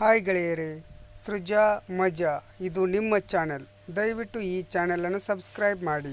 Hi ಗೆಳೆಯರೇ ಸೃಜಾ ಮಜಾ. ಇದು ನಿಮ್ಮ ಚಾನೆಲ್. ದಯವಿಟ್ಟು ಈ ಚಾನಲನ್ನು ಸಬ್ಸ್ಕ್ರೈಬ್ ಮಾಡಿ.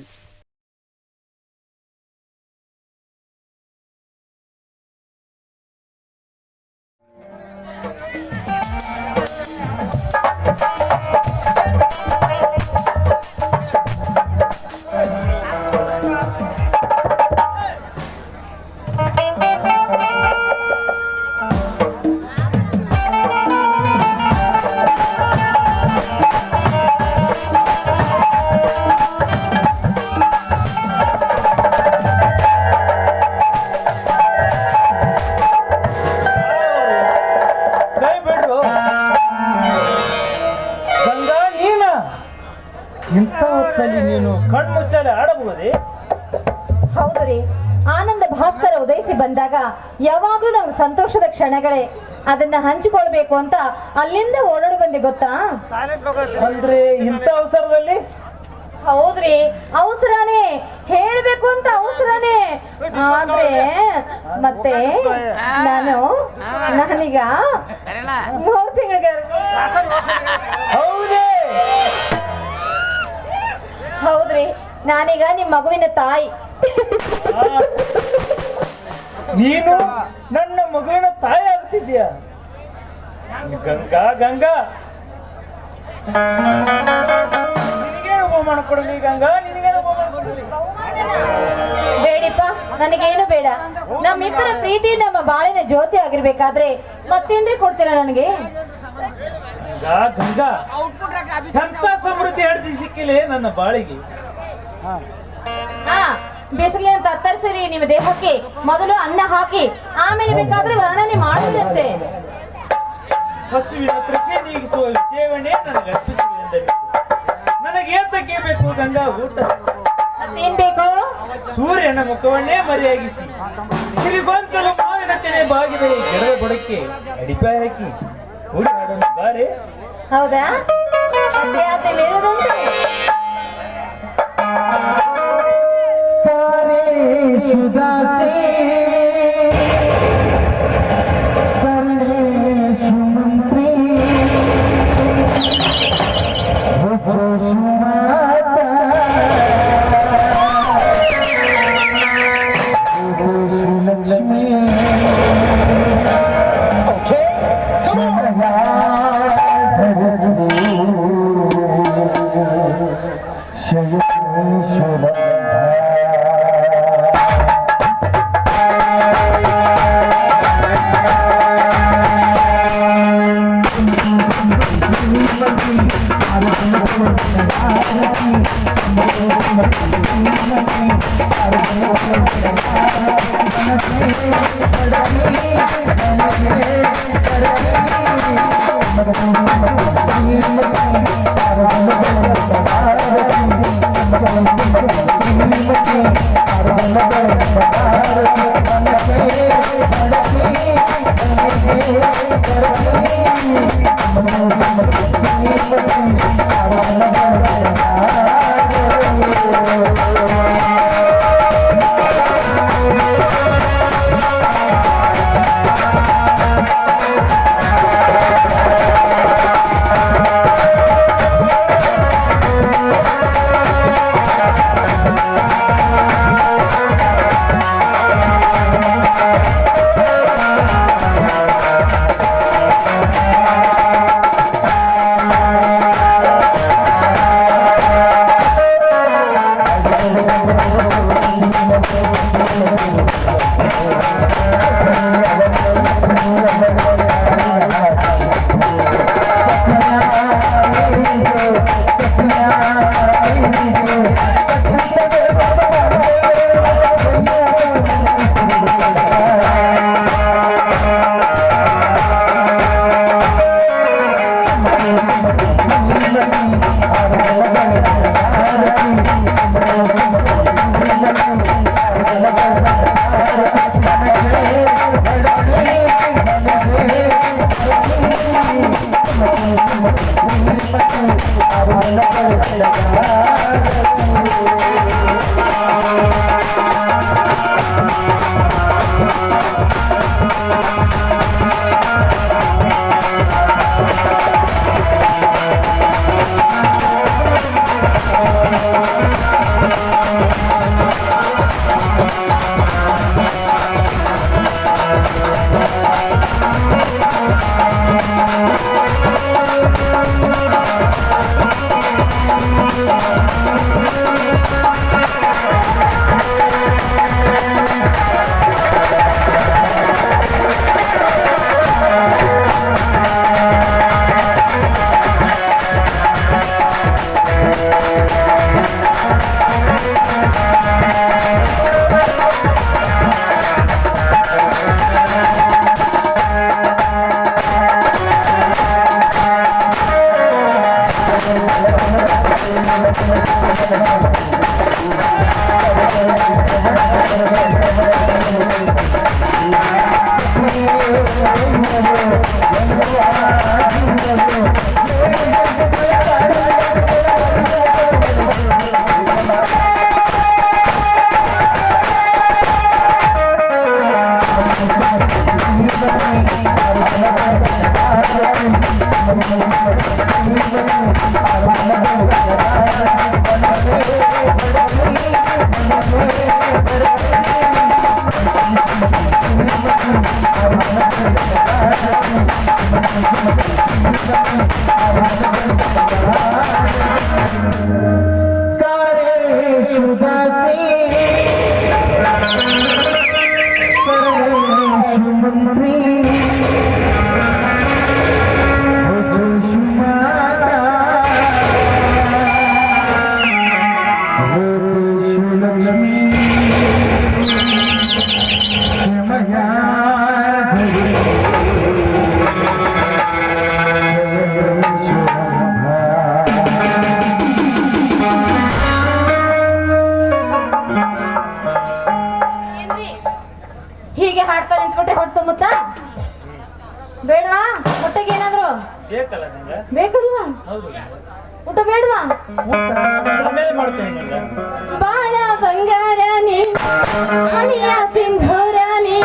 ಯಾವಾಗ್ಲೂ ನಮ್ಮ ಸಂತೋಷದ ಕ್ಷಣಗಳೇ. ಅದನ್ನ ಹಂಚಿಕೊಳ್ಬೇಕು ಅಂತ ಅಲ್ಲಿಂದ ಓಡಾಡಿ ಬಂದೆ ಗೊತ್ತಾ? ಅಂದ್ರೆ ಇಂಥ ಅವಸರದಲ್ಲಿ? ಹೌದ್ರಿ ಅವಸರನೇ. ಹೇಳ್ಬೇಕು ಅಂತ ಅವಸರನೇ. ಆದ್ರೆ ಮತ್ತೆ ನಾನು ನಾನೀಗ ಮೂರು ತಿಂಗಳಿಗೆ ಹೌದೇ? ಹೌದ್ರಿ ನಾನೀಗ ನಿಮ್ಮ ಮಗುವಿನ ತಾಯಿ. ನೀನು ನನ್ನ ಮಗುವಿನ ತಾಯಿ ಆಗ್ತಿದ್ಯ ಗಂಗಾ ಗಂಗಾ. ನಿನಗೇನು ಬಹುಮಾನ ಕೊಡಲಿ ಗಂಗಾ? ನಿನಗೇನು ಬಹುಮಾನ ಕೊಡಲಿ? ಬೇಡಿಪ್ಪ ನನಗೇನು ಬೇಡ. ನಮ್ಮಿಬ್ಬರ ಪ್ರೀತಿ ನಮ್ಮ ಬಾಳಿನ ಜ್ಯೋತಿ ಆಗಿರ್ಬೇಕಾದ್ರೆ ಮತ್ತೇನ್ರಿ ಕೊಡ್ತೀರಾ ನನಗೆ? ಗಂಗಾ ಗಂಗಾ. ಎಂತ ಸಮೃದ್ಧಿ ಹಡ್ದಿ ಸಿಕ್ಕಿಲೆ ನನ್ನ ಬಾಳಿಗೆ? ಹಾ ಬಿಸಿಲಿನ ತತ್ತರಿಸಿರಿ ನಿಮ್ಮ ದೇಹಕ್ಕೆ ಮೊದಲು ಅನ್ನ ಹಾಕಿ ಆಮೇಲೆ ಬೇಕಾದ್ರೆ ವರ್ಣನೆ ಹಸುವಿನ ಕೃಷಿ ನೀಗಿಸುವ ಸೇವನೆ ನನಗೆ ಬೇಕು ಗಂಗಾ ಊಟ. ಮತ್ತೇನ್ ಬೇಕು? ಸೂರ್ಯನ ಮುಖವನ್ನೇ ಮರೆಯಾಗಿಸಿ. ಸಿರಿಗೊಂಚಲು ಮಾವಿನ ತೆನೆ ಬಾಗಿದೆ ಗಿಡದ ಬುಡಕ್ಕೆ ಅಡಿಪಾಯ ಹಾಕಿ. ಹೌದಾ? ಮತ್ತೆ ಬೇಕಲ್ಲ ನಿಂಗೆ? ಬೇಕಲ್ವಾ? ಹೌದು. ಊಟ ಬೇಡವಾ? ಆಮೇಲೆ ಮಾಡ್ತೇನೆ ನಿಂಗೆ. ಬಾಳ ಬಂಗಾರ ನೀ ಹಣಿಯ ಸಿಂಧೂರ ನೀ.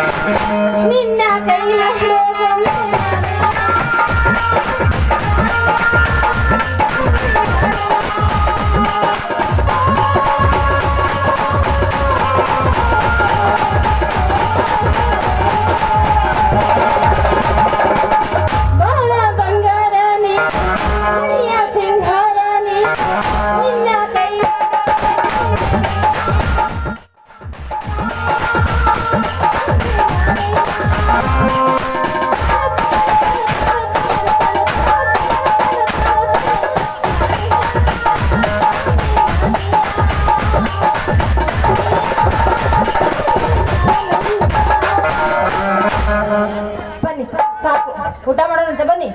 ಬನ್ನಿ, ಸಾಕು. ಊಟ ಮಾಡೋದಂತೆ, ಬನ್ನಿ.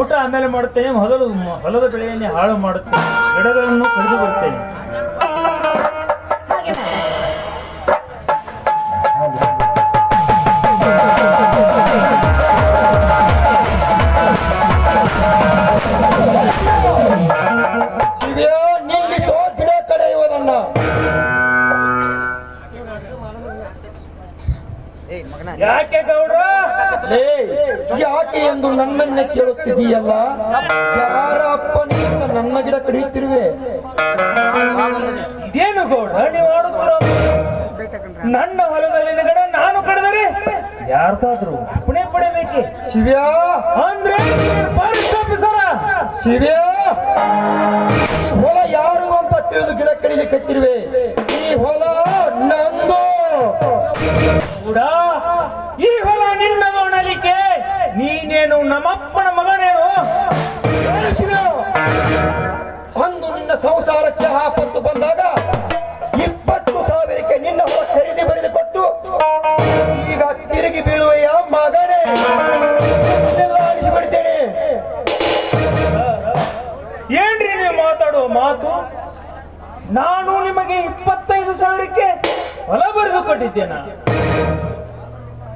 ಊಟ ಆಮೇಲೆ ಮಾಡುತ್ತೇನೆ, ಮೊದಲು ಹೊಲದ ಬೆಳೆಯನ್ನೇ ಹಾಳು ಮಾಡುತ್ತೇನೆ, ಗಿಡಗಳನ್ನು ಕಡಿದು ಬರ್ತೇನೆ ಯಾಕೆ ಗೌಡ್ರ? ಲೇ ಯಾಕೆ ಎಂದು ನನ್ನನ್ನೇ ಕೇಳುತ್ತಿದೀಯಲ್ಲ ಯಾರಪ್ಪ ನೀವು ನನ್ನ ಗಿಡ ಕಡಿಯುತ್ತಿರುವೆ? ಇದೇನು ಗೌಡ ನೀವು ಆಡುತ್ತೀರ ನನ್ನ ಹೊಲದಲ್ಲಿನ ಗಿಡ ನಾನು ಕಡಿದರೆ ಯಾರ್ದಾದ್ರು? ಪುಣೆ ಪಡೆಬೇಕೆ ಶಿವ್ಯಾ? ಅಂದ್ರೆ ಶಿವ್ಯಾ? ಹೊಲ ಯಾರು ಅಂತ ತಿಳಿದು ಗಿಡ ಕಡಿಲಿಕ್ಕೆ ಈ ಹೊಲ ನಂದು. ಈ ಹೊಲ ನಿನ್ನ ನೋಡಲಿಕ್ಕೆ ನೀನೇನು ನಮ್ಮಪ್ಪನ ಮಗನೇನು? ಒಂದು ನಿನ್ನ ಸಂಸಾರಕ್ಕೆ ಹಾಪತ್ತು ಬಂದಾಗ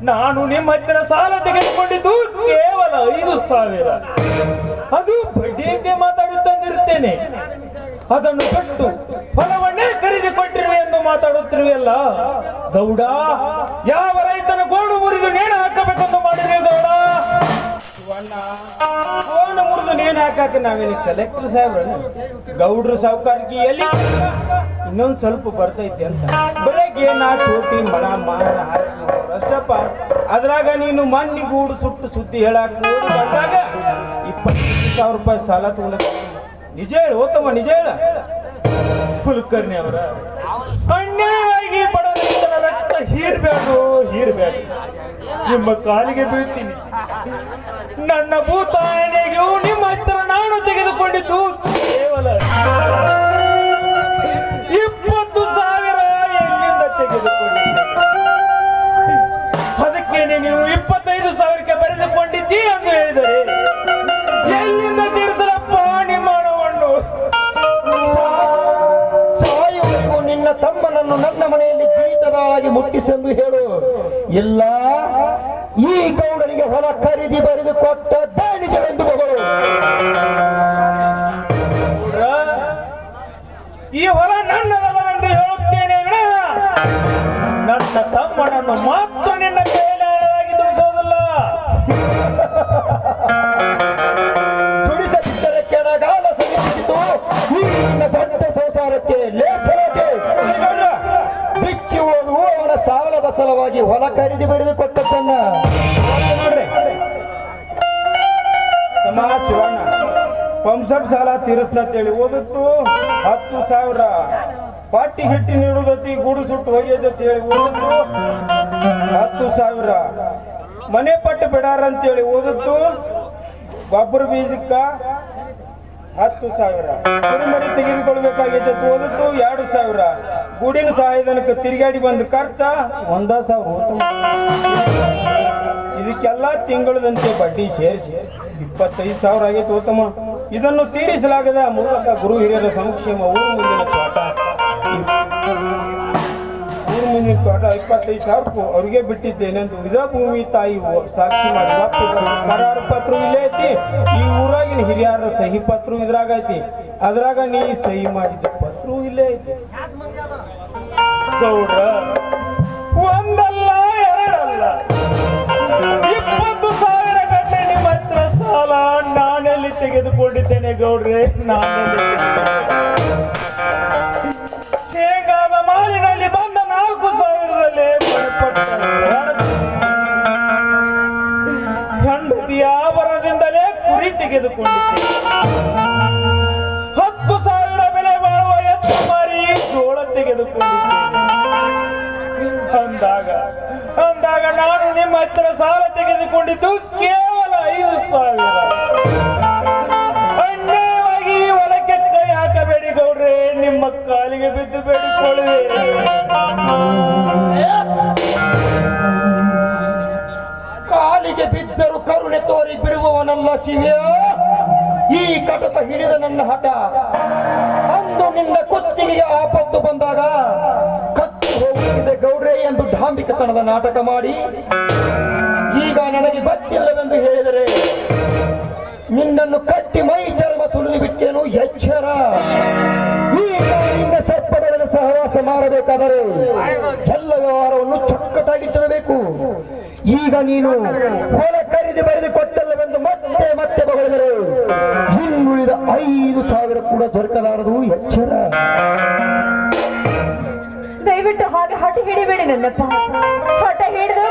ನಾನು ನಿಮ್ಮ ಹತ್ತಿರ ಸಾಲ ತೆಗೆದುಕೊಂಡಿದ್ದು ಕೇವಲ ಐದು ಸಾವಿರ. ಅದು ಬಡ್ಡಿಯಂತೆ ಮಾತಾಡುತ್ತಾ ನಿರ್ತೇನೆ ಅದನ್ನು ಕಟ್ಟು ಹೊಲವನ್ನೇ ಖರೀದಿ ಕೊಟ್ಟಿರುವೆ ಎಂದು ಮಾತಾಡುತ್ತಿರುವೆಯಲ್ಲ? ಗೌಡ, ಯಾವ ರೈತನ ಗೋಣು ಮುರಿದು ನೇಣು ಹಾಕಬೇಕೆಂದು ಮಾಡಿದ್ರೆ ಗೌಡ? ಗೋಣು ಮುರಿದು ನೇಣು ಹಾಕಕ್ಕೆ ನಾವೇನು ಕಲೆಕ್ಟರ್ ಸಾಹೇಬ್ರ ಗೌಡ್ರು ಎಲ್ಲಿ? ಇನ್ನೊಂದು ಸ್ವಲ್ಪ ಬರ್ತೈತಿ ಅಂತ. ಬೆಳಗ್ಗೆ ನಾ ಚೋಟಿ ಮಣ ನೋಡೋರು ಅಷ್ಟಪ್ಪ. ಅದ್ರಾಗ ನೀನು ಮಣ್ಣಿ ಗೂಡು ಸುಟ್ಟು ಸುದ್ದಿ ಹೇಳಕ್ ಬಂದಾಗ ಇಪ್ಪತ್ತು ಸಾವಿರ ರೂಪಾಯಿ ಸಾಲ ತಗೊಂಡ ನಿಜ ಹೇಳು ಓತಮ್ಮ ನಿಜ ಹೇಳ. ಕುಲಕರ್ಣಿ ಅವರ. ಅನ್ಯಾಯವಾಗಿ ರಕ್ತ ಹೀರ್ಬೇಕು ಹೀರ್ಬೇಕು ನಿಮ್ಮ ಕಾಲಿಗೆ ಬೀಳ್ತೀನಿ. ನನ್ನ ಭೂತಾಯನೆಗೂ ನಿಮ್ಮ ಮುಟ್ಟಿಸೆಂದು ಹೇಳು. ಇಲ್ಲ ಈ ಗೌಡನಿಗೆ ಹೊಲ ಖರೀದಿ ಬರೆದು ಕೊಟ್ಟ ತೀರಿಸ್ನಂತೇಳಿ ಓದತ್ತು ಹತ್ತು ಸಾವಿರ. ಪಟ್ಟಿ ಹಿಟ್ಟಿ ನೀಡುದತಿ, ಗೂಡು ಸುಟ್ಟು ಹೋಗ್ಯದತಿ ಹೇಳಿ ಓದುತ್ತು. ಹತ್ತು ಸಾವಿರ. ಮನೆ ಪಟ್ಟು ಬಿಡಾರ ಅಂತೇಳಿ ಓದುತ್ತು. ಗೊಬ್ಬರ ಬೀಜಕ್ಕ ಹತ್ತು ಸಾವಿರ. ಕುರಿಮರಿ ತೆಗೆದುಕೊಳ್ಬೇಕಾಗಿದ್ದು ಓದುತ್ತು, ಎರಡು ಸಾವಿರ. ಗುಡಿನ ಸಹಾಯಧನಕ್ಕೆ ತಿರುಗಾಡಿ ಬಂದ ಖರ್ಚ ಒಂದ ಸಾವಿರ. ಇದಕ್ಕೆಲ್ಲ ತಿಂಗಳದಂತೆ ಬಡ್ಡಿ ಸೇರಿಸಿ ಇಪ್ಪತ್ತೈದು ಸಾವಿರ ಆಗೈತೆ ಉತ್ತಮ ಇದನ್ನು ತೀರಿಸಲಾಗದ ಮೂಲಕ ಗುರು ಹಿರಿಯರ ಸಂಕ್ಷೇಮ ಊರು ಮುಂದಿನ ತೋಟ. ಊರು ಮುಂದಿನ ತೋಟ ಇಪ್ಪತ್ತೈದು ಸಾವಿರ ಅವ್ರಿಗೆ ಬಿಟ್ಟಿದ್ದೇನೆ ಅಂತ ಇದ ಭೂಮಿ ತಾಯಿ ಸಾಕ್ಷಿ ಮಾಡಿ ಪತ್ರ. ಇಲ್ಲೇ ಐತಿ. ಈ ಊರಾಗಿನ ಹಿರಿಯರ ಸಹಿ ಪತ್ರ ಇದ್ರಾಗ ಐತಿ. ಅದ್ರಾಗ ನೀ ಸಹಿ ಮಾಡಿದ ಪತ್ರ ಇಲ್ಲೇ ಐತಿ. ಗೌಡ ಒಂದಲ್ಲ ಎರಡಲ್ಲ. ಸಾಲ ನಾನೆಲ್ಲಿ ತೆಗೆದುಕೊಂಡಿದ್ದೇನೆ ಗೌಡ್ರೆ, ನಾನೆಲ್ಲಿ. ಶೇಂಗಾದ ಮಾಲಿನಲ್ಲಿ ಬಂದ ನಾಲ್ಕು ಸಾವಿರದಲ್ಲೇ ಹೆಂಡತಿಯ ಆಭರಣದಿಂದಲೇ ಕುರಿ ತೆಗೆದುಕೊಂಡಿದ್ದೆ. ಹತ್ತು ಸಾವಿರ ಬೆಲೆ ಬಾಳುವ ಎತ್ತು ಮಾರಿ ಜೋಳ ತೆಗೆದುಕೊಂಡಿದ್ದೆ. ಅಂದಾಗ ಅಂದಾಗ ನಾನು ನಿಮ್ಮ ಹತ್ತಿರ ಸಾಲ ತೆಗೆದುಕೊಂಡಿದ್ದು ಕೇವಲ ಐದು ಸಾವಿರ ಅನ್ಯಾಯವಾಗಿ ಒಳಕ್ಕೆ ಕೈ ಹಾಕಬೇಡಿ ಗೌಡ್ರೆ. ನಿಮ್ಮ ಕಾಲಿಗೆ ಬಿದ್ದು ಬೇಡಿಕೊಳ್ಳಿ. ಕಾಲಿಗೆ ಬಿದ್ದರು ಕರುಣೆ ತೋರಿ ಬಿಡುವವನಲ್ಲ ಶಿವ್ಯ. ಈ ಕಟಕ ಹಿಡಿದ ನನ್ನ ಹಠ. ಅಂದು ನಿನ್ನ ಕುತ್ತಿಗೆಗೆ ಆಪತ್ತು ಬಂದಾಗ ಕತ್ತು ಹೋಗುತ್ತಿದೆ ಗೌಡ್ರೆ ಎಂದು ಡಾಂಬಿಕತನದ ನಾಟಕ ಮಾಡಿ. ನನಗೆ ಹೇಳಿದರೆ, ನಿನ್ನನ್ನು ಕಟ್ಟಿ ಮೈ ಚರ್ಮ ಸುಳಿದು ಬಿಟ್ಟೇನು ಎಚ್ಚರ? ಈ ಸರ್ಪಗಳನ್ನು ಸಹವಾಸ ಮಾಡಬೇಕಾದರೆ ಎಲ್ಲ ವ್ಯವಹಾರವನ್ನು ಚೊಕ್ಕಟಾಗಿಟ್ಟಿರಬೇಕು ಈಗ ನೀನು ಹೊಲ ಖರೀದಿ ಬರೆದು ಕೊಟ್ಟಲ್ಲವೆಂದು ಮತ್ತೆ ಮತ್ತೆ ಬಗಳಿದರೆ ಇನ್ನುಳಿದ ಐದು ಸಾವಿರ ಕೂಡ ದೊರಕಲಾರದು ಎಚ್ಚರ. ದಯವಿಟ್ಟು ಹಾಗೆ ಹಠ ಹಿಡಿಬೇಡಿ ನನ್ನಪ್ಪ. ಹಠ ಹಿಡಿದು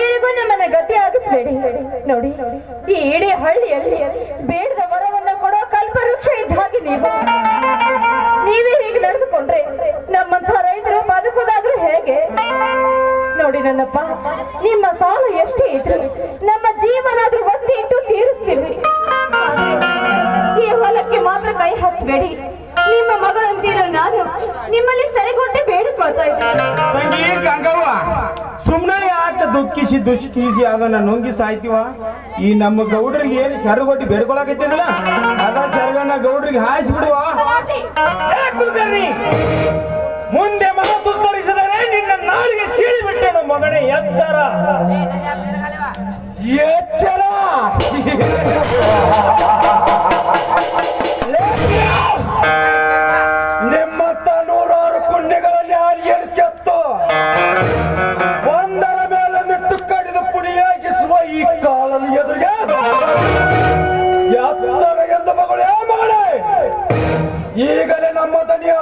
ನೀರಿಗೂ ನಮ್ಮನ್ನ ಗತಿ ಆಗಿಸ್ಬೇಡಿ. ನೋಡಿ, ಈ ಇಡೀ ಹಳ್ಳಿಯಲ್ಲಿ ಬೇಡದ ವರವನ್ನ ಕೊಡೋ ಕಲ್ಪವೃಕ್ಷ ಇದ್ದ ಹಾಗೆ ನೀವು. ನೀವೇ ಹೀಗೆ ನಡೆದುಕೊಂಡ್ರೆ ನಮ್ಮಂತ ರೈತರು ಬದುಕುದಾದ್ರೂ ಹೇಗೆ? ನೋಡಿ ನನ್ನಪ್ಪ, ನಿಮ್ಮ ಸಾಲ ಎಷ್ಟೇ ಇದ್ರು ನಮ್ಮ ಜೀವನಾದ್ರೂ ಒತ್ತಿ ಇಟ್ಟು ತೀರಿಸ್ತೀವಿ. ಈ ಹೊಲಕ್ಕೆ ಮಾತ್ರ ಕೈ ಹಚ್ಚಬೇಡಿ ನಿಮ್ಮ ಮಗಳಂತೀರೋ ನಾನು? ನಿಮ್ಮಲ್ಲಿ ಸರಿಗೊಂಡೆ ಬೇಡಿಕೊಳ್ತಾ ಇದ್ದೀನಿ. ಸುಮ್ಮನೆ ಯಾಕೆ ದುಃಖಿಸಿ ದುಷ್ಕಿಸಿ ಅದನ್ನ ನುಂಗಿ ಸಾಯ್ತೀವ? ಈ ನಮ್ಮ ಗೌಡ್ರಿಗೆ ಏನು ಶರಗೊಟ್ಟಿ ಬೇಡ್ಕೊಳಕತ್ತಿದಲ್ಲ ಅದ ಶರಗಣ್ಣ ಗೌಡ್ರಿಗೆ ಹಾಯಿಸ್ಬಿಡುವ. ಮುಂದೆ ಮಾತು ತೋರಿಸಿದರೆ ನಿನ್ನ ನಾಲಿಗೆ ಸೀಳಿ ಬಿಟ್ಟೆನು ಮಗನೇ, ಎಚ್ಚರ? ಎಚ್ಚರ?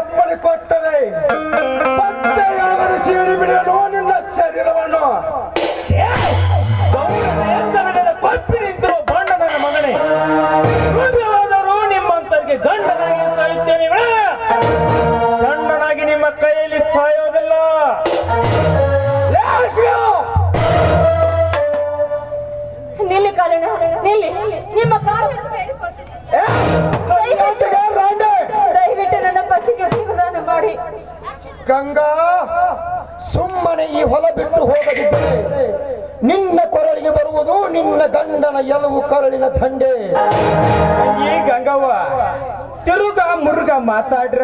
ಅಪ್ಪಣೆ ಕೊಟ್ಟರೆ ಪತ್ತೆಯಾದರೆ ಸೀಳಿ ಬಿಡಲು ನಿನ್ನ ಶರೀರವನ್ನು. ತಿರುಗ ಮಾತಾಡ್ರ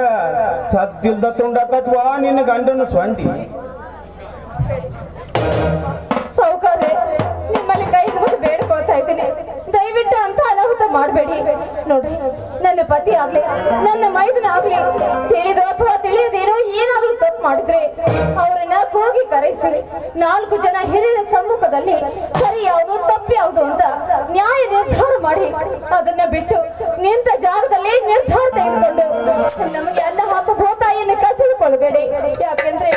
ಸದ್ದಿಲ್ದ ತುಂಡಕತ್ವಾ ನಿನ್ನ ಗಂಡನ ಸೊಂಡಿ ಸೌಕರ್ಯ. ನಿಮ್ಮಲ್ಲಿ ಕೈ ಮುಗಿದು ಬೇಡ್ಕೊಳ್ತಾ ಇದ್ದೀನಿ. ದಯವಿಟ್ಟು ಅಂತ ಅನಾಹುತ ಮಾಡಬೇಡಿ. ನೋಡಿ ನನ್ನ ಪತಿ ಆಗ್ಲಿ, ನನ್ನ ಮೈದನ ಆಗ್ಲಿ, ತಿಳಿದೋ ಅಥವಾ ತಿಳಿಯದೇನೋ ಏನಾದ್ರೂ ತಪ್ಪು ಮಾಡಿದ್ರೆ ಅವರನ್ನ ಕೂಗಿ ಕರೆಸಿ, ನಾಲ್ಕು ಜನ ಹಿರಿಯ ಸಮ್ಮುಖದಲ್ಲಿ ಸರಿ ಯಾವುದು, ತಪ್ಪು ಯಾವುದು ಅಂತ ನ್ಯಾಯ ನಿರ್ಧಾರ ಮಾಡಿ ಅದನ್ನ ಬಿಟ್ಟು ನಿಂತ ಜಾಗದಲ್ಲಿ ನಿರ್ಧಾರ ತೆಗೆದುಕೊಂಡು ನಮಗೆ ಅನ್ನ ಹಾಕೋ ಭೂತಾಯಿಯನ್ನು ಕಸಿದುಕೊಳ್ಳಬೇಡಿ ಯಾಕೆಂದ್ರೆ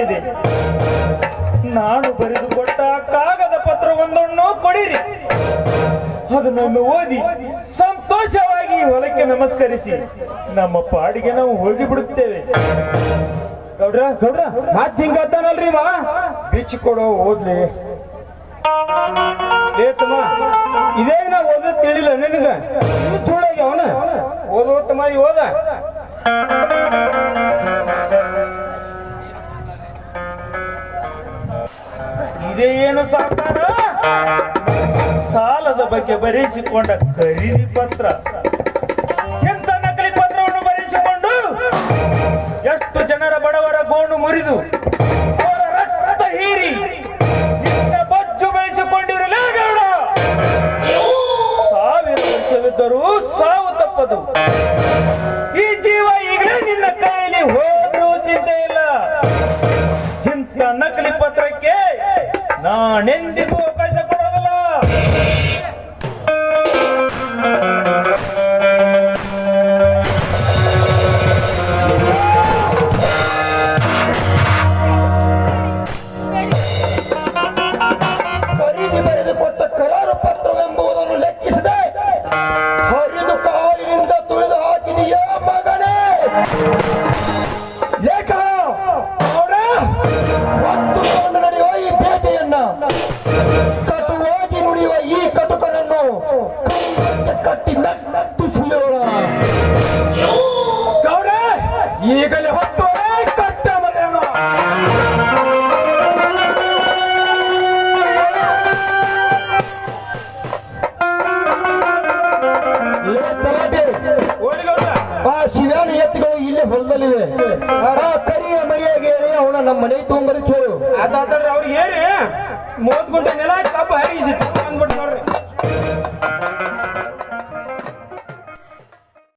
ಏನನ್ನುವುದಿದೆ ನಾನು ಬರೆದುಕೊಟ್ಟ ಕಾಗದ ಪತ್ರವೊಂದನ್ನು ಕೊಡಿರಿ. ಅದನ್ನು ಓದಿ, ಸಂತೋಷವಾಗಿ ಹೊಲಕ್ಕೆ ನಮಸ್ಕರಿಸಿ. ನಮ್ಮ ಪಾಡಿಗೆ ನಾವು ಹೋಗಿ ಬಿಡುತ್ತೇವೆ. ಗೌಡ್ರ ಗೌಡ್ರ, ಮಾತ್ ಹಿಂಗತ್ತಾನಲ್ರಿ ಮಾ ಬಿಚ್ಚಿ ಕೊಡೋ ಓದ್ಲಿ ಏತಮ್ಮ ತಮ್ಮ, ಇದೇ ನಾ ಓದೋದ್ ತಿಳಿಲ್ಲ ನಿನಗ. ಸುಳ್ಳಾಗಿ ಅವನ? ಓದೋತಮ್ಮ ಓದ. ಇದೇ ಏನು ಸಾಲದ ಬಗ್ಗೆ ಬರೆಸಿಕೊಂಡ ಖರೀದಿ ಪತ್ರ. ಎಂತ ನಕಲಿ ಪತ್ರವನ್ನು ಬರೆಸಿಕೊಂಡು ಎಷ್ಟು ಜನರ ಬಡವರ ಗೋಣು ಮುರಿದು నిండిపోక